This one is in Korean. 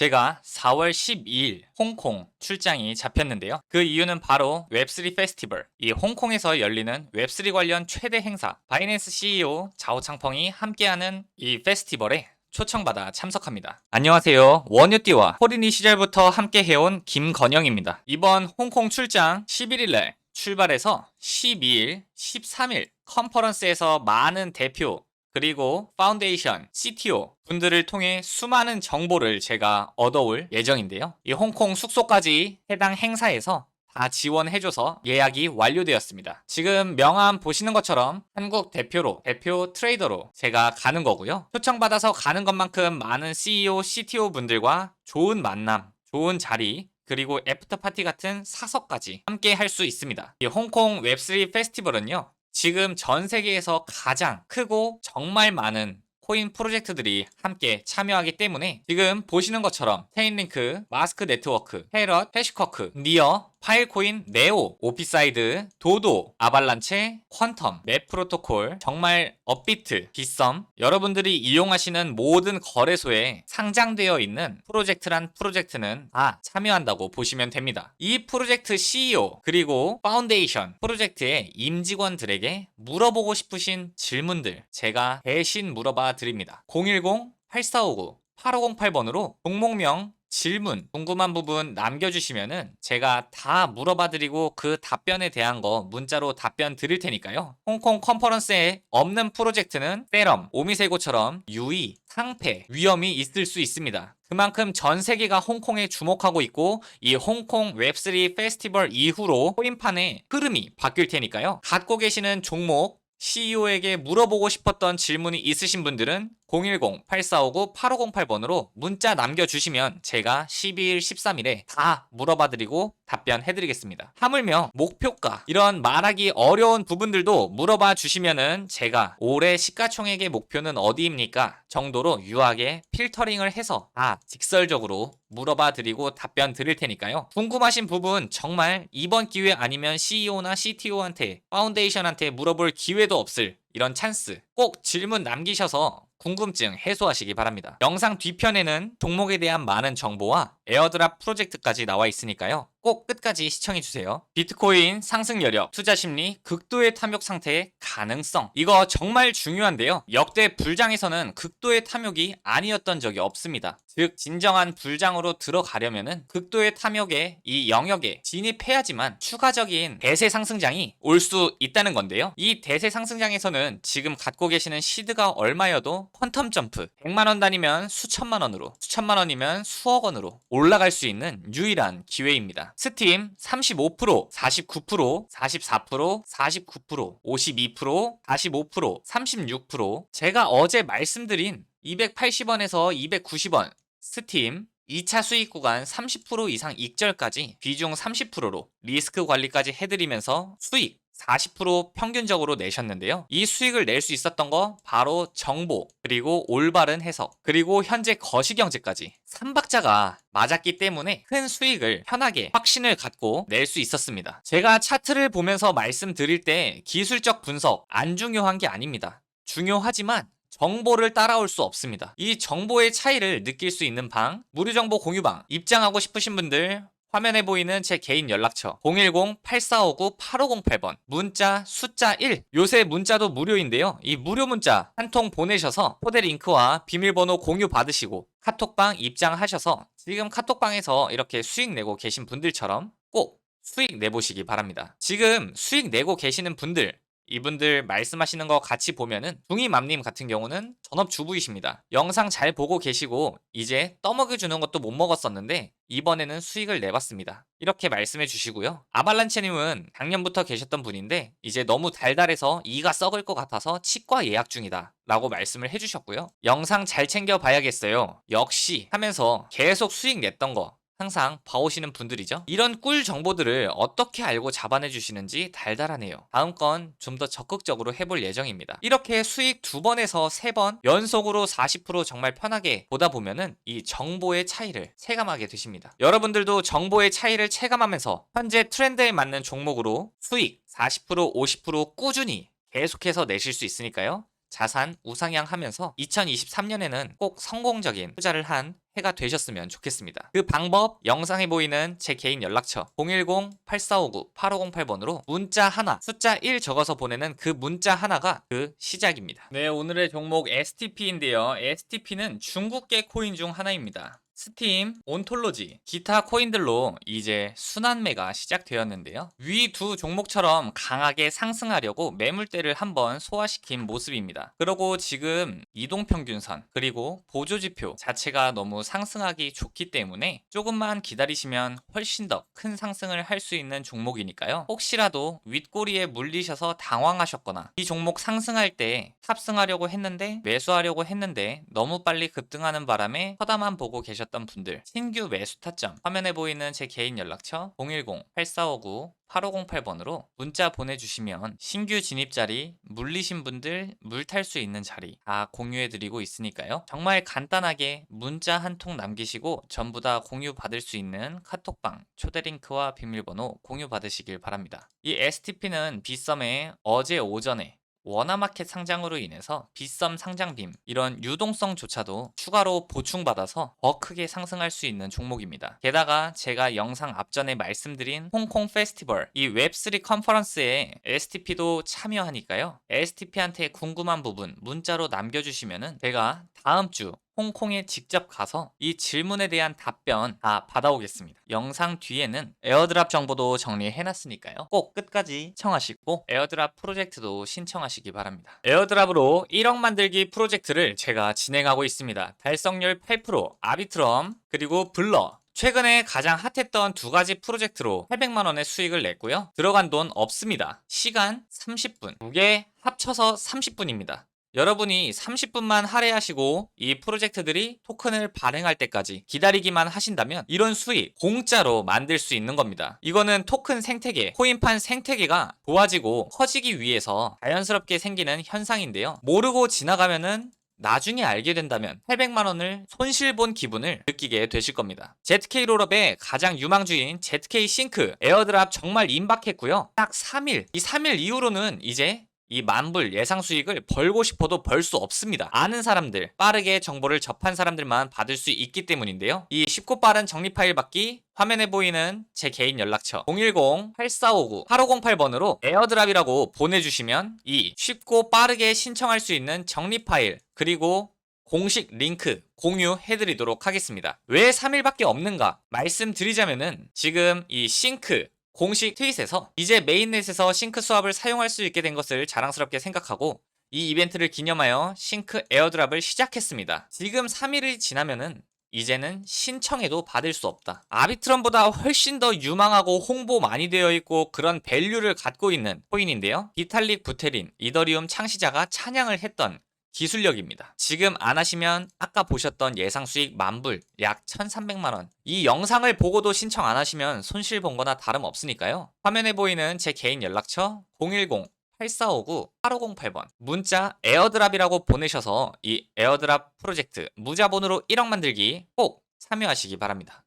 제가 4월 12일 홍콩 출장이 잡혔는데요. 그 이유는 바로 웹3 페스티벌, 이 홍콩에서 열리는 웹3 관련 최대 행사, 바이낸스 CEO 자오창펑이 함께하는 이 페스티벌에 초청받아 참석합니다. 안녕하세요. 원유띠와 호린이 시절부터 함께 해온 김건영입니다. 이번 홍콩 출장 11일날 출발해서 12일, 13일 컨퍼런스에서 많은 대표 그리고 파운데이션, CTO 분들을 통해 수많은 정보를 제가 얻어올 예정인데요. 이 홍콩 숙소까지 해당 행사에서 다 지원해줘서 예약이 완료되었습니다. 지금 명함 보시는 것처럼 한국 대표로, 대표 트레이더로 제가 가는 거고요. 초청받아서 가는 것만큼 많은 CEO, CTO 분들과 좋은 만남, 좋은 자리, 그리고 애프터 파티 같은 사석까지 함께 할 수 있습니다. 이 홍콩 웹3 페스티벌은요. 지금 전 세계에서 가장 크고 정말 많은 코인 프로젝트들이 함께 참여하기 때문에 지금 보시는 것처럼 테인링크, 마스크 네트워크, 헤럿, 해시커크, 니어, 파일코인, 네오, 오피사이드, 도도, 아발란체, 퀀텀, 맵 프로토콜, 정말 업비트, 빗썸 여러분들이 이용하시는 모든 거래소에 상장되어 있는 프로젝트란 프로젝트는 다 참여한다고 보시면 됩니다. 이 프로젝트 CEO 그리고 파운데이션 프로젝트의 임직원들에게 물어보고 싶으신 질문들 제가 대신 물어봐 드립니다. 010-8459-8508번으로 종목명 질문, 궁금한 부분 남겨주시면은 제가 다 물어봐 드리고 그 답변에 대한 거 문자로 답변 드릴 테니까요. 홍콩 컨퍼런스에 없는 프로젝트는 세럼, 오미세고처럼 유의, 상패, 위험이 있을 수 있습니다. 그만큼 전 세계가 홍콩에 주목하고 있고 이 홍콩 웹3 페스티벌 이후로 코인판의 흐름이 바뀔 테니까요. 갖고 계시는 종목, CEO에게 물어보고 싶었던 질문이 있으신 분들은 010-8459-8508번으로 문자 남겨주시면 제가 12일, 13일에 다 물어봐드리고 답변해드리겠습니다. 하물며 목표가 이런 말하기 어려운 부분들도 물어봐 주시면은 제가 올해 시가총액의 목표는 어디입니까? 정도로 유하게 필터링을 해서 다 직설적으로 물어봐 드리고 답변 드릴 테니까요. 궁금하신 부분 정말 이번 기회 아니면 CEO나 CTO한테 파운데이션한테 물어볼 기회도 없을 이런 찬스 꼭 질문 남기셔서 궁금증 해소하시기 바랍니다. 영상 뒤편에는 종목에 대한 많은 정보와 에어드랍 프로젝트까지 나와 있으니까요. 꼭 끝까지 시청해주세요. 비트코인 상승 여력, 투자 심리, 극도의 탐욕 상태의 가능성. 이거 정말 중요한데요. 역대 불장에서는 극도의 탐욕이 아니었던 적이 없습니다. 즉, 진정한 불장으로 들어가려면은 극도의 탐욕의 이 영역에 진입해야지만 추가적인 대세 상승장이 올 수 있다는 건데요. 이 대세 상승장에서는 지금 갖고 계시는 시드가 얼마여도 퀀텀 점프 100만원 단위면 수천만원으로, 수천만원이면 수억원으로 올라갈 수 있는 유일한 기회입니다. 스팀 35%, 49%, 44%, 49%, 52%, 45%, 36% 제가 어제 말씀드린 280원에서 290원 스팀 2차 수익 구간 30% 이상 익절까지 비중 30%로 리스크 관리까지 해드리면서 수익 40% 평균적으로 내셨는데요. 이 수익을 낼 수 있었던 거 바로 정보, 그리고 올바른 해석, 그리고 현재 거시경제까지 3박자가 맞았기 때문에 큰 수익을 편하게 확신을 갖고 낼 수 있었습니다. 제가 차트를 보면서 말씀드릴 때 기술적 분석 안 중요한 게 아닙니다. 중요하지만 정보를 따라올 수 없습니다. 이 정보의 차이를 느낄 수 있는 방, 무료 정보 공유방, 입장하고 싶으신 분들 화면에 보이는 제 개인 연락처 010-8459-8508번 문자 숫자 1 요새 문자도 무료인데요. 이 무료 문자 한 통 보내셔서 포대 링크와 비밀번호 공유 받으시고 카톡방 입장하셔서 지금 카톡방에서 이렇게 수익 내고 계신 분들처럼 꼭 수익 내보시기 바랍니다. 지금 수익 내고 계시는 분들 이분들 말씀하시는 거 같이 보면은 중이맘님 같은 경우는 전업주부이십니다. 영상 잘 보고 계시고 이제 떠먹여 주는 것도 못 먹었었는데 이번에는 수익을 내봤습니다. 이렇게 말씀해 주시고요. 아발란체님은 작년부터 계셨던 분인데 이제 너무 달달해서 이가 썩을 것 같아서 치과 예약 중이다. 라고 말씀을 해주셨고요. 영상 잘 챙겨 봐야겠어요. 역시 하면서 계속 수익 냈던 거 항상 봐오시는 분들이죠. 이런 꿀 정보들을 어떻게 알고 잡아내 주시는지 달달하네요. 다음 건 좀 더 적극적으로 해볼 예정입니다. 이렇게 수익 두 번에서 세 번 연속으로 40% 정말 편하게 보다 보면은 이 정보의 차이를 체감하게 되십니다. 여러분들도 정보의 차이를 체감하면서 현재 트렌드에 맞는 종목으로 수익 40% 50% 꾸준히 계속해서 내실 수 있으니까요. 자산 우상향 하면서 2023년에는 꼭 성공적인 투자를 한 해가 되셨으면 좋겠습니다. 그 방법 영상에 보이는 제 개인 연락처 010-8459-8508번으로 문자 하나 숫자 1 적어서 보내는 그 문자 하나가 그 시작입니다. 네 오늘의 종목 STP인데요. STP는 중국계 코인 중 하나입니다. 스팀, 온톨로지, 기타 코인들로 이제 순환매가 시작되었는데요. 위 두 종목처럼 강하게 상승하려고 매물대를 한번 소화시킨 모습입니다. 그리고 지금 이동평균선 그리고 보조지표 자체가 너무 상승하기 좋기 때문에 조금만 기다리시면 훨씬 더 큰 상승을 할 수 있는 종목이니까요. 혹시라도 윗꼬리에 물리셔서 당황하셨거나 이 종목 상승할 때 탑승하려고 했는데 매수하려고 했는데 너무 빨리 급등하는 바람에 허다만 보고 계셨 던 분들 신규 매수 타점 화면에 보이는 제 개인 연락처 010-8459-8508번으로 문자 보내주시면 신규 진입 자리 물리신 분들 물 탈 수 있는 자리 다 공유해드리고 있으니까요. 정말 간단하게 문자 한 통 남기시고 전부 다 공유 받을 수 있는 카톡방 초대 링크와 비밀번호 공유 받으시길 바랍니다. 이 STP는 빗썸에 어제 오전에 워너마켓 상장으로 인해서 빗썸 상장빔 이런 유동성조차도 추가로 보충받아서 더 크게 상승할 수 있는 종목입니다. 게다가 제가 영상 앞전에 말씀드린 홍콩 페스티벌 이 웹3 컨퍼런스에 STP도 참여하니까요. STP한테 궁금한 부분 문자로 남겨주시면은 제가 다음 주 홍콩에 직접 가서 이 질문에 대한 답변 다 받아오겠습니다. 영상 뒤에는 에어드랍 정보도 정리해놨으니까요. 꼭 끝까지 시청하시고 에어드랍 프로젝트도 신청하시기 바랍니다. 에어드랍으로 1억 만들기 프로젝트를 제가 진행하고 있습니다. 달성률 8%, 아비트럼, 그리고 블러, 최근에 가장 핫했던 두 가지 프로젝트로 800만 원의 수익을 냈고요. 들어간 돈 없습니다. 시간 30분. 무게 합쳐서 30분입니다. 여러분이 30분만 할애하시고 이 프로젝트들이 토큰을 발행할 때까지 기다리기만 하신다면 이런 수익 공짜로 만들 수 있는 겁니다. 이거는 토큰 생태계, 코인판 생태계가 도와지고 커지기 위해서 자연스럽게 생기는 현상인데요. 모르고 지나가면은 나중에 알게 된다면 800만 원을 손실 본 기분을 느끼게 되실 겁니다. ZK 롤업의 가장 유망주인 ZK 싱크 에어드랍 정말 임박했고요. 딱 3일. 이 3일 이후로는 이제 이 만불 예상 수익을 벌고 싶어도 벌 수 없습니다. 아는 사람들, 빠르게 정보를 접한 사람들만 받을 수 있기 때문인데요. 이 쉽고 빠른 정리 파일 받기 화면에 보이는 제 개인 연락처 010-8459-8508번으로 에어드랍이라고 보내주시면 이 쉽고 빠르게 신청할 수 있는 정리 파일 그리고 공식 링크 공유해드리도록 하겠습니다. 왜 3일밖에 없는가 말씀드리자면은 지금 이 싱크 공식 트윗에서 이제 메인넷에서 싱크 수압을 사용할 수 있게 된 것을 자랑스럽게 생각하고 이 이벤트를 기념하여 싱크 에어드랍을 시작했습니다. 지금 3일이 지나면은 이제는 신청해도 받을 수 없다. 아비트럼보다 훨씬 더 유망하고 홍보 많이 되어 있고 그런 밸류를 갖고 있는 코인인데요. 비탈릭 부테린, 이더리움 창시자가 찬양을 했던 기술력입니다. 지금 안 하시면 아까 보셨던 예상 수익 만불 약 1,300만 원. 이 영상을 보고도 신청 안 하시면 손실 본 거나 다름 없으니까요. 화면에 보이는 제 개인 연락처 010 8459-8508번 문자 에어드랍이라고 보내셔서 이 에어드랍 프로젝트 무자본으로 1억 만들기 꼭 참여하시기 바랍니다.